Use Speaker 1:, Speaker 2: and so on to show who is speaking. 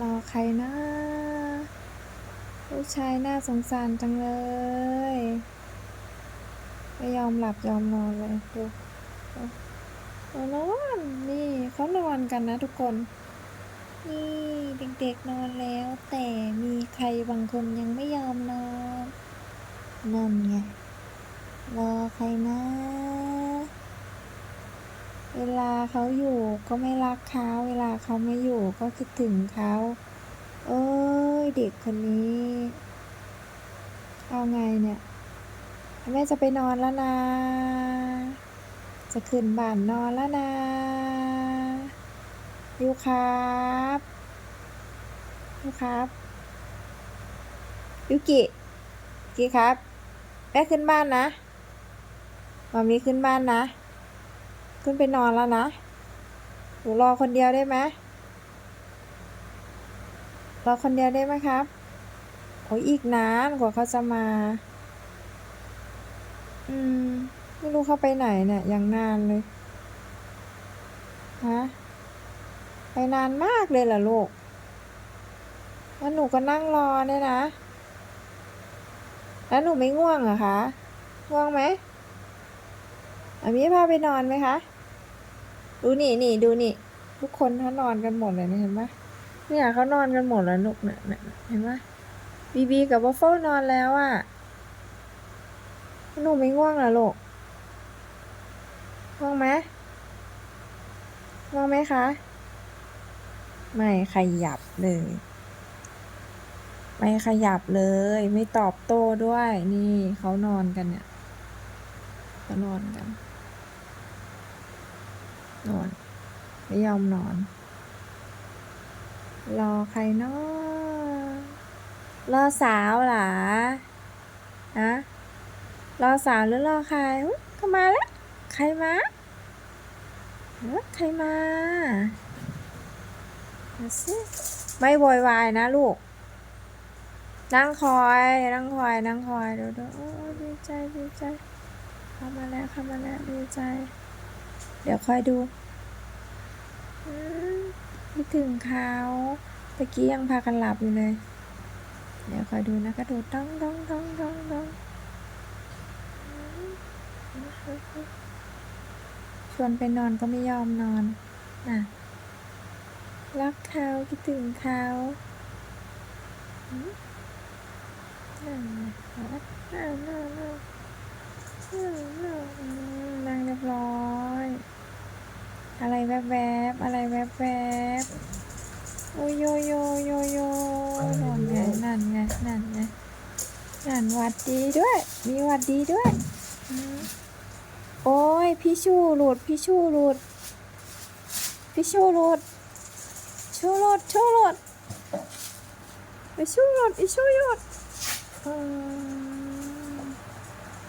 Speaker 1: รอใครนะลูกชายน่าสงสารจังเลยไม่ยอมหลับยอมนอนเลยดูดูดูนอนนี่เขานอนกันนะทุกคน นี่เด็กๆนอนแล้ว แต่มีใครบางคนยังไม่ยอมนอน นั่นไงรอใครนะ เวลาเขาอยู่ก็ไม่รักเขาเวลาเขาไม่อยู่ก็คิดถึงเขาเอ้ยเด็กคนนี้ เอาไงเนี่ยแม่จะไปนอนแล้วนะ จะขึ้นบ้านนอนแล้วนะยูครับยูครับยูกิกิครับแม่ขึ้นบ้านนะมามีขึ้นบ้านนะ ขึ้นไปนอนแล้วนะ หนูรอคนเดียวได้ไหมรอคนเดียวได้ไหมครับ โอ้ยอีกนานกว่าเขาจะมา อืม ไม่รู้เขาไปไหนเนี่ยย่างนานเลย ฮะ ไปนานมากเลยเหรอลูกแล้วหนูก็นั่งรอเนี่ยนะ แล้วหนูไม่ง่วงเหรอคะ ง่วงไหมอามีพาไปนอนไหมคะ ดูนี่นี่ดูนี่ ทุกคนเขานอนกันหมดเลยนะเห็นไหมเนี่ยเขานอนกันหมดแล้วลูกเนี่ยเนี่ยเห็นไหมบีบีกับวัฟเฟิลนอนแล้วอะ่ะหนูไม่ง่วงเหรอลูกง่วงไหมง่วงไหมคะ ไม่ขยับเลยไม่ขยับเลย ไม่ตอบโต้ด้วย นี่เขานอนกันเนี่ยเขานอนกัน นอน ไม่ยอมนอน รอใครเนาะรอสาวหรอฮะรอสาวหรือรอใครอุ๊ยเข้ามาแล้ว ใครมาใครมาไม่โวยวายนะลูก นั่งคอย นั่งคอย นั่งคอยดูดูโอ้ดีใจดีใจเข้ามาแล้วเข้ามาแล้วดีใจ เดี๋ยวคอยดูอืมคิดถึงเขาตะกี้ยังพากันหลับอยู่เลย เดี๋ยวคอยดูนะกระโดดต้องต้องต้องต้องต้องชวนไปนอนก็ไม่ยอมนอนน่ะรักเขาคิดถึงเขาอืมนั่นไงนั่นนั่นนั่นนั่นนั่นอืมนั่งเรียบร้อย อะไร แวบแวบๆอะไรแวบแวบๆโอ้ยโยโยโยโยนั่นไงนั่นไงนั่นไงนั่นหวัดดีด้วย มีหวัดดีด้วยโอ้ยพี่ชูหลุดพี่ชูหลุดพี่ชูหลุดชูหลุดชูหลุดไปชูหลุดอีชูหลุดเออ